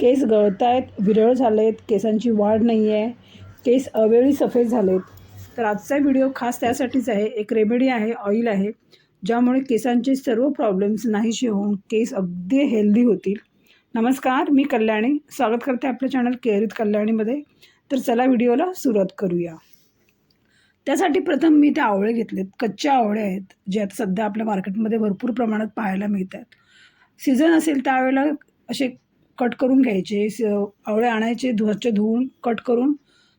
केस गळत आहेत विरळ झाले आहेत केसांची वाढ नाही आहे केस अवेळी सफेद झालेत. तर आजचा व्हिडिओ खास त्यासाठीच आहे एक रेमेडी आहे ऑइल आहे ज्यामुळे केसांचे सर्व प्रॉब्लेम्स नाहीसे होऊन केस अगदी हेल्दी होतील. नमस्कार मी कल्याणी. स्वागत करते आपल्या चॅनल केअरित कल्याणीमध्ये. तर चला व्हिडिओला सुरुवात करूया. त्यासाठी प्रथम मी ते आवळे घेतलेत. कच्च्या आवळे आहेत जे आता सध्या आपल्या मार्केटमध्ये भरपूर प्रमाणात पाहायला मिळत आहेत सीझन असेल त्यावेळेला असे कट करून घ्यायचे आवळे आणायचे स्वच्छ धुवून कट करून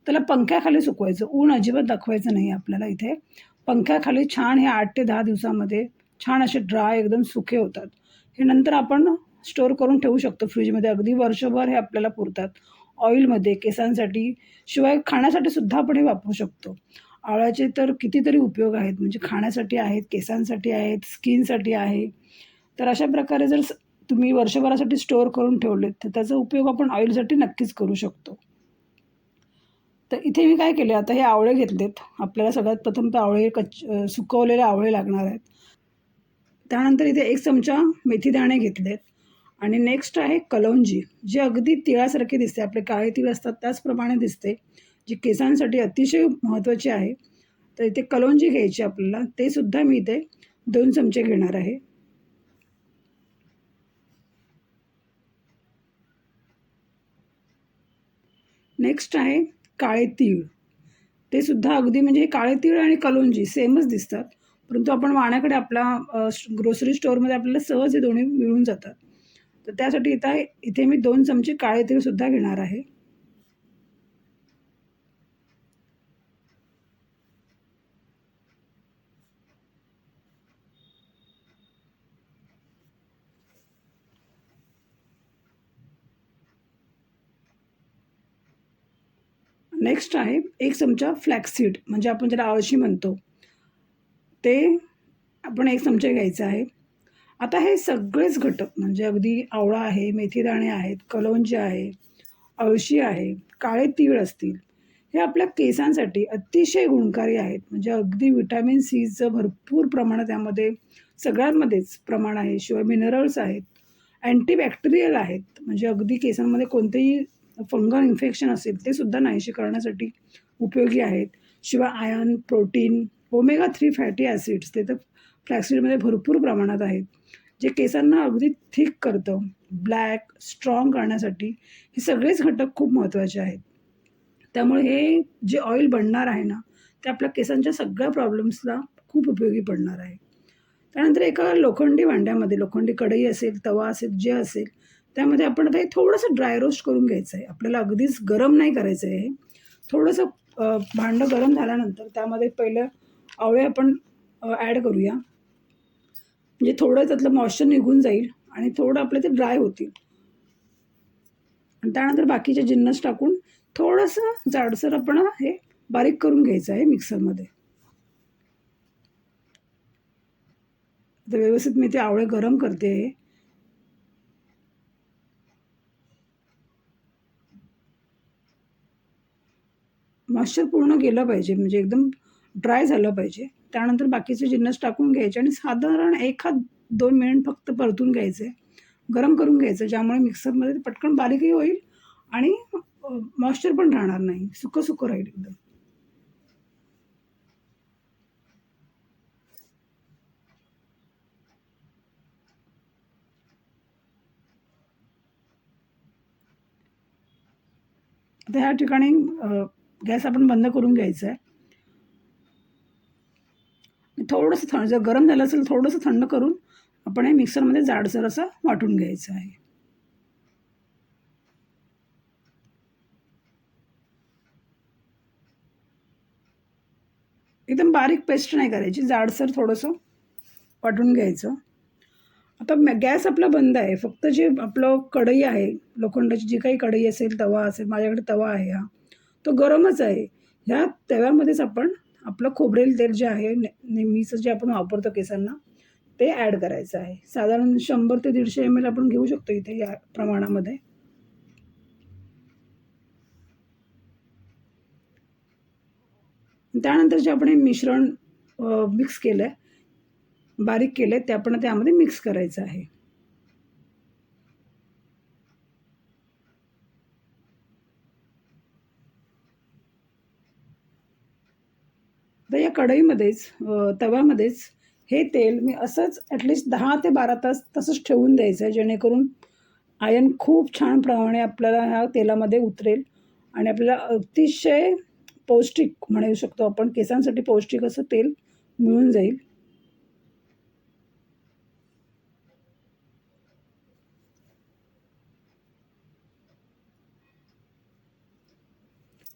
त्याला पंख्याखाली सुकवायचं. ऊन अजिबात दाखवायचं नाही आपल्याला इथे. पंख्याखाली छान हे आठ ते दहा दिवसामध्ये छान असे ड्राय एकदम सुके होतात. हे नंतर आपण स्टोअर करून ठेवू शकतो फ्रीजमध्ये अगदी वर्षभर हे आपल्याला पुरतात. ऑइलमध्ये केसांसाठी शिवाय खाण्यासाठी सुद्धा आपण हे वापरू शकतो. आवळ्याचे तर कितीतरी उपयोग आहेत. म्हणजे खाण्यासाठी आहेत केसांसाठी आहेत स्किनसाठी आहे. तर अशा प्रकारे जर स- तुम्ही वर्षभरासाठी स्टोअर करून ठेवलेत तर त्याचा उपयोग आपण ऑइलसाठी नक्कीच करू शकतो. तर इथे मी काय केले आता हे आवळे घेतलेत. आपल्याला सगळ्यात प्रथम तर आवळे कच्च सुकवलेले आवळे लागणार आहेत. त्यानंतर इथे एक चमचा मेथी दाणे घेतलेत. आणि नेक्स्ट आहे कलौंजी जे अगदी तिळासारखे दिसते. आपले काळे तिळ असतात त्याचप्रमाणे दिसते जी केसांसाठी अतिशय महत्त्वाची आहे. तर इथे कलौंजी घ्यायची आपल्याला ते सुद्धा मी इथे दोन चमचे घेणार आहे. नेक्स्ट आहे काळे तीळ ते सुद्धा अगदी म्हणजे काळे तीळ आणि कलोंजी सेमच दिसतात. परंतु आपण वाण्याकडे आपला ग्रोसरी स्टोअरमध्ये आपल्याला सहज हे दोन्ही मिळून जातात. तर त्यासाठी इथं इथे मी दोन चमचे काळे तीळसुद्धा घेणार आहे. नेक्स्ट आहे एक चमचा फ्लॅक्सीड म्हणजे आपण ज्याला आळशी म्हणतो. ते आपण एक चमचा घ्यायचा आहे. आता हे सगळेच घटक म्हणजे अगदी आवळा आहे मेथीदाणे आहेत कलोंजी आहे अळशी आहे काळे तीळ असतील हे आपल्या केसांसाठी अतिशय गुणकारी आहेत. म्हणजे अगदी विटॅमिन सीचं भरपूर प्रमाणात त्यामध्ये सगळ्यांमध्येच प्रमाण आहे. शिवाय मिनरल्स आहेत अँटीबॅक्टेरियल आहेत. म्हणजे अगदी केसांमध्ये कोणतेही फंगल इन्फेक्शन असेल ते सुद्धा नाहीशी करण्यासाठी उपयोगी आहेत. शिवाय iron protein omega three fatty acids ते तर फ्लॅक्सिडमध्ये भरपूर प्रमाणात आहेत. जे केसांना अगदी थिक करतं ब्लॅक स्ट्रॉंग करण्यासाठी हे सगळेच घटक खूप महत्त्वाचे आहेत. त्यामुळे हे जे ऑइल बनणार आहे ना ते आपल्या केसांच्या सगळ्या प्रॉब्लेम्सला खूप उपयोगी पडणार आहे. त्यानंतर एका लोखंडी भांड्यामध्ये लोखंडी कढई असेल तवा असेल जे असेल त्यामध्ये आपण आता हे थोडंसं ड्राय रोस्ट करून घ्यायचं आहे आपल्याला अगदीच गरम नाही करायचं आहे हे. थोडंसं भांडं गरम झाल्यानंतर त्यामध्ये पहिलं आवळे आपण ॲड करूया. म्हणजे थोडं त्यातलं मॉइश्चर निघून जाईल आणि थोडं आपलं ते ड्राय होतील. आणि त्यानंतर बाकीचे जिन्नस टाकून थोडंसं जाडसर आपण हे बारीक करून घ्यायचं आहे मिक्सरमध्ये. तर व्यवस्थित मी ते आवळे गरम करते. मॉइश्चर पूर्ण गेलं पाहिजे म्हणजे एकदम ड्राय झालं पाहिजे. त्यानंतर बाकीचे जिन्नस टाकून घ्यायचे आणि साधारण एखाद दोन मिनिट फक्त परतून घ्यायचे गरम करून घ्यायचं ज्यामुळे मिक्सरमध्ये पटकन बारीकही होईल आणि मॉइश्चर पण राहणार नाही. सुकं सुकं राहील एकदम. आता ह्या ठिकाणी गॅस आपण बंद करून घ्यायचा आहे. थोडंसं थंड जर गरम झालं असेल थोडंसं थंड करून आपण हे मिक्सरमध्ये जाडसर असं वाटून घ्यायचं आहे. एकदम बारीक पेस्ट नाही करायची जाडसर थोडंसं वाटून घ्यायचं. आता मॅ- गॅस आपला बंद आहे फक्त जे आपलं कढई आहे लोखंडाची जी काही कढई असेल तवा असेल माझ्याकडे तवा आहे हा. तो गरमच आहे. ह्या तव्यामध्येच आपण आपलं खोबरेल तेल जे आहे ने नेहमीचं जे आपण वापरतो केसांना ते ॲड करायचं आहे. साधारण शंभर ते दीडशे एम एल आपण घेऊ शकतो इथे या प्रमाणामध्ये. त्यानंतर जे आपण हे मिश्रण मिक्स केलं आहे बारीक केलं आहे ते आपण त्यामध्ये मिक्स करायचं आहे. तर या कढईमध्येच तव्यामध्येच हे तेल मी असंच ॲटलिस्ट दहा ते बारा तास तसंच ठेवून द्यायचं आहे जेणेकरून आयन खूप छान प्रमाणे आपल्याला ह्या तेलामध्ये उतरेल आणि आपल्याला अतिशय पौष्टिक म्हणू शकतो आपण केसांसाठी पौष्टिक असं तेल मिळून जाईल.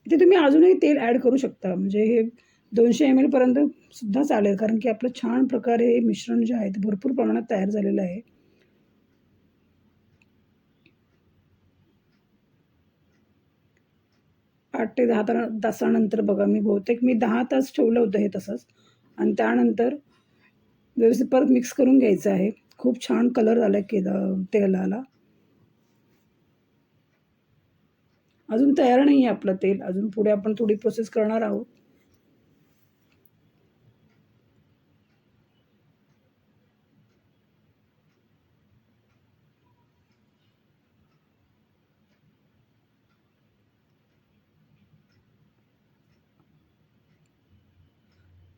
इथे तुम्ही अजूनही तेल ॲड करू शकता म्हणजे हे दोनशे एम एलपर्यंत सुद्धा चालेल कारण की आपलं छान प्रकारे हे मिश्रण जे आहे ते भरपूर प्रमाणात तयार झालेलं आहे. आठ ते दहा तारा तासानंतर बघा मी बहुतेक मी दहा तास ठेवलं होतं हे तसंच. आणि त्यानंतर व्यवस्थित परत मिक्स करून घ्यायचं आहे. खूप छान कलर आला आहे केला तेलाला. अजून तयार नाही आहे आपलं तेल. अजून पुढे आपण थोडी प्रोसेस करणार आहोत.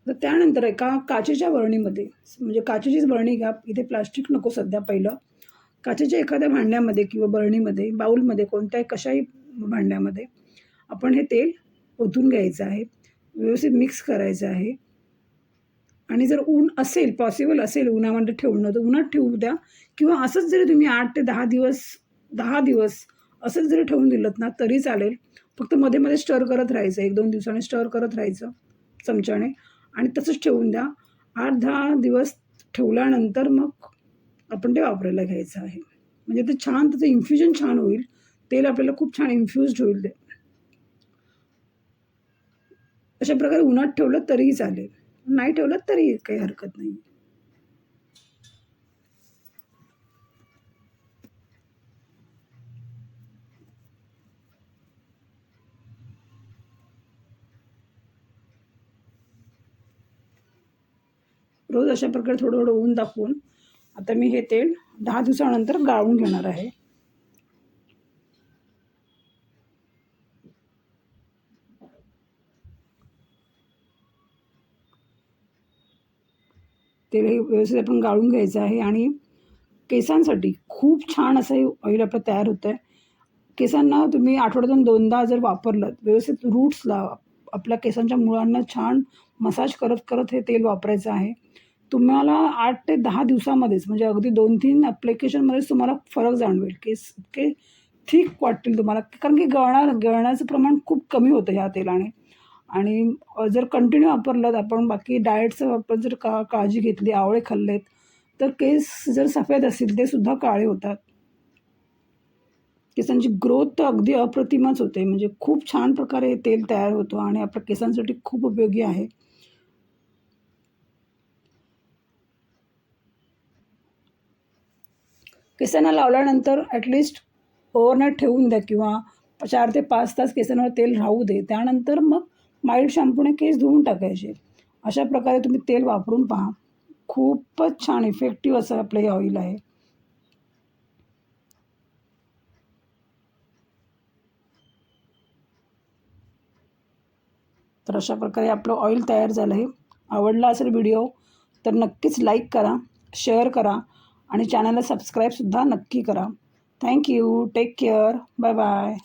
तर त्यानंतर एका काचेच्या बरणीमध्ये म्हणजे काचेचीच बरणी घ्या इथे प्लास्टिक नको सध्या पहिलं. काचेच्या एखाद्या भांड्यामध्ये किंवा बरणीमध्ये बाऊलमध्ये कोणत्याही कशाही भांड्यामध्ये आपण हे तेल ओतून घ्यायचं आहे व्यवस्थित मिक्स करायचं आहे. आणि जर ऊन असेल पॉसिबल असेल उन्हामध्ये ठेवणं तर उन्हात ठेवू द्या. किंवा असंच जरी तुम्ही आठ ते दहा दिवस दहा दिवस असंच जरी ठेवून दिलं ना तरी चालेल. फक्त मध्ये मध्ये स्टर करत राहायचं एक दोन दिवसाने स्टर करत राहायचं चमच्याने. आणि तसंच ठेवून द्या. आठ दहा दिवस ठेवल्यानंतर मग आपण ते वापरायला घ्यायचं आहे. म्हणजे ते छान त्याचं इन्फ्युजन छान होईल. तेल आपल्याला खूप छान इन्फ्युज्ड होईल ते. अशा प्रकारे उन्हात ठेवलं तरीही चालेल. नाही ठेवलं तरी काही हरकत नाही. रोज अशा प्रकारे थोडं थोडं ऊन दाखवून आता मी हे तेल दहा दिवसानंतर गाळून घेणार आहे. तेल हे व्यवस्थित आपण गाळून घ्यायचं आहे आणि केसांसाठी खूप छान असं हे ऑइल आपलं तयार होतं आहे केसांना तुम्ही आठवड्यातून दोनदा जर वापरलं व्यवस्थित रूट्सला आपल्या केसांच्या मुळांना छान मसाज करत करत हे तेल वापरायचं आहे. तुम्हाला आठ ते दहा दिवसामध्येच म्हणजे अगदी दोन तीन ॲप्लिकेशनमध्येच तुम्हाला फरक जाणवेल. केस इतके थिक वाटतील तुम्हाला कारण की गळणार गळण्याचं प्रमाण खूप कमी होतं ह्या तेलाने. आणि जर कंटिन्यू वापरलं आपण बाकी डाएटचं आपण जर का काळजी घेतली आवळे खाल्लेत तर केस जर सफेद असतील ते सुद्धा काळे होतात. केसांची ग्रोथ तर अगदी अप्रतिमच होते. म्हणजे खूप छान प्रकारे तेल तयार होतो आणि आपल्या केसांसाठी खूप उपयोगी आहे. केसांना लावल्यानंतर ॲटलिस्ट ओव्हरनाईट ठेवून द्या किंवा चार ते पाच तास केसांवर तेल राहू दे. त्यानंतर मग माइल्ड शॅम्पूने केस धुवून टाकायचे. अशा प्रकारे तुम्ही तेल वापरून पहा. खूपच छान इफेक्टिव्ह असं आपलं हे ऑइल आहे. तर अशा प्रकारे आपलं ऑइल तयार झालं आहे. आवडला असेल व्हिडिओ तर नक्कीच लाईक करा शेअर करा आणि चॅनलला सबस्क्राईबसुद्धा नक्की करा. Thank you take care bye bye